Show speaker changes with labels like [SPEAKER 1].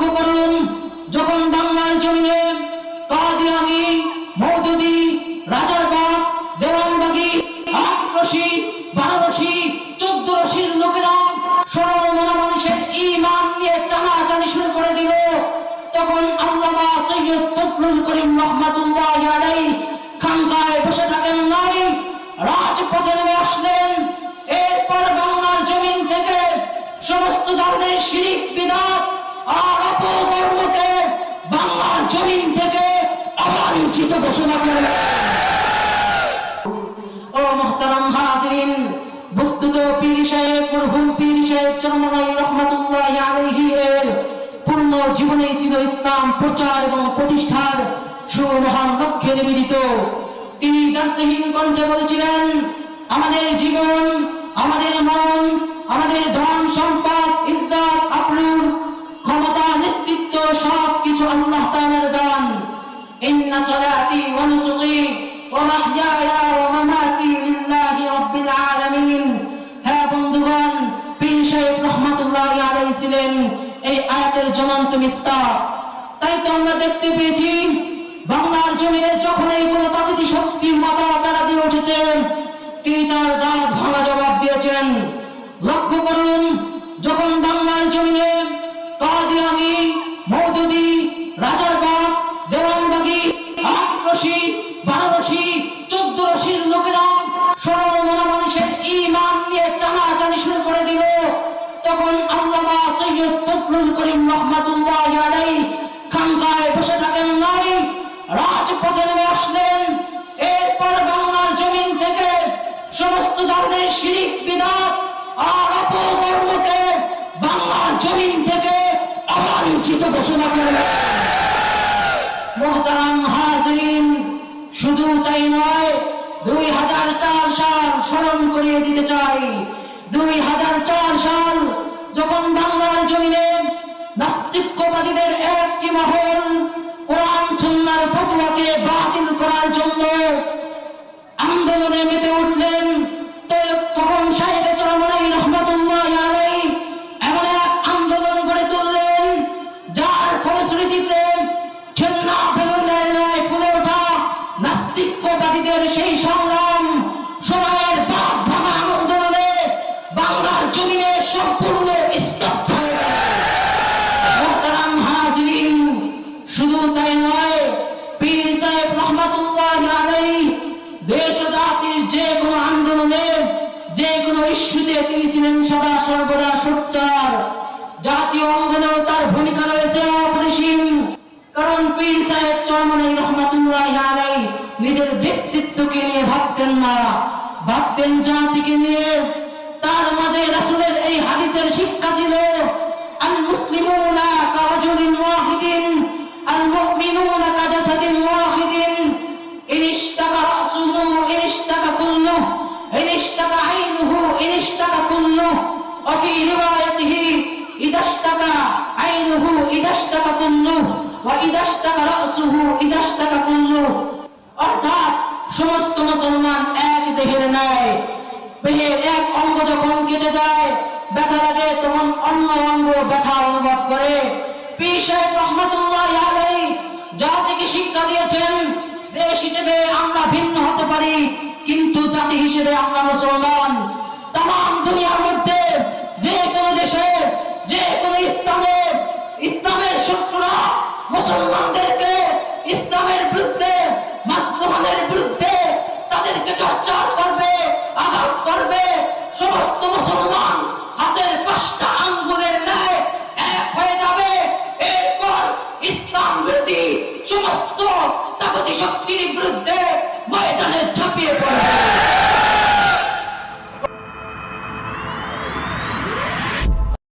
[SPEAKER 1] লক্ষ্য করুন যখন বাংলার জমিনে কাদিয়ানি মৌদুদি রাজারবাগ দেওয়ানবাগি আট রশি বারো চোদ্দ লোকেরা সরল মনা মানুষের ইমান নিয়ে টানাটানি শুরু করে দিল। তখন আল্লামা সৈয়দ ফজলুল করিম রহমাতুল্লাহ আলাই খানকায় বসে থাকেন নাই। রাজপথে নেমে আসলেন। এরপর বাংলার জমিন থেকে সমস্ত ধরনের শিরিক বিদাত আর অবাঞ্ছিত ঘোষণা করলেন ও মোহতারাম হাজরিন, বস্তুত পীর সাহেব, মরহুম পীর সাহেব আলাইহি এর পূর্ণ ছিল ইসলাম প্রচার এবং প্রতিষ্ঠার সুমহান লক্ষ্যে নিবেদিত। তিনি দার্থহীন কণ্ঠে বলেছিলেন, আমাদের জীবন, আমাদের মন, আমাদের ধন সম্পদ আলাইহি ছিলেন এই আয়াতের জমান্ত বিস্তার তাই তো আমরা দেখতে পেয়েছি, বাংলার জমিনের যখন এই কোন তাগতি শক্তির মাথা রহমাতুল্লাহ আলাই খানকায় বসে থাকেন নাই, রাজপথে নেমে আসলেন। এরপর বাংলার জমিন থেকে সমস্ত ধরনের শিরিক, বিদাত আর অপকর্মকে বাংলার জমিন থেকে অবাঞ্ছিত ঘোষণা করলেন মোহতারাম হাজরিন, শুধু তাই নয়, দুই হাজার চার সাল স্মরণ করিয়ে দিতে চাই। দুই হাজার চার সাল নাস্তিক্যবাদীদের একটি মহল কোরআন সুন্নার ফতুয়াকে বাতিল করার জন্য শুধু তাই নয়, পীর সাহেব রহমাতুল্লাহ আলাই দেশ জাতির যে কোনো আন্দোলনে, যে কোনো ইস্যুতে তিনি ছিলেন সদা সর্বদা সোচ্চার। জাতীয় অঙ্গনেও তার ভূমিকা রয়েছে অপরিসীম। কারণ পীর সাহেব চরমনাই রহমাতুল্লাহ আলাই নিজের ব্যক্তিত্বকে নিয়ে ভাবতেন না। ভাবতেন জাতিকে নিয়ে। তার মাঝে রাসূলের এই হাদিসের ইন ইশতাকা আইনুহু ইন ইশতাকা কুল্লুহু وفي روايته إذا اشتكى عينه إذا اشتكى كله وإذا اشتكى رأسه إذا اشتكى كله অর্থাৎ সমস্ত মুসলমান এক দেহের ন্যায় দেহের এক অঙ্গ যখন কেটে যায় ব্যথা লাগে তখন অন্য অঙ্গ ব্যথা অনুভব করে পীর সাহেব রহমতুল্লাহ আলাই জাতিকে শিক্ষা দিয়েছেন দেশ হিসেবে আমরা ভিন্ন হতে পারি কিন্তু জাতি হিসেবে আমরা মুসলমান।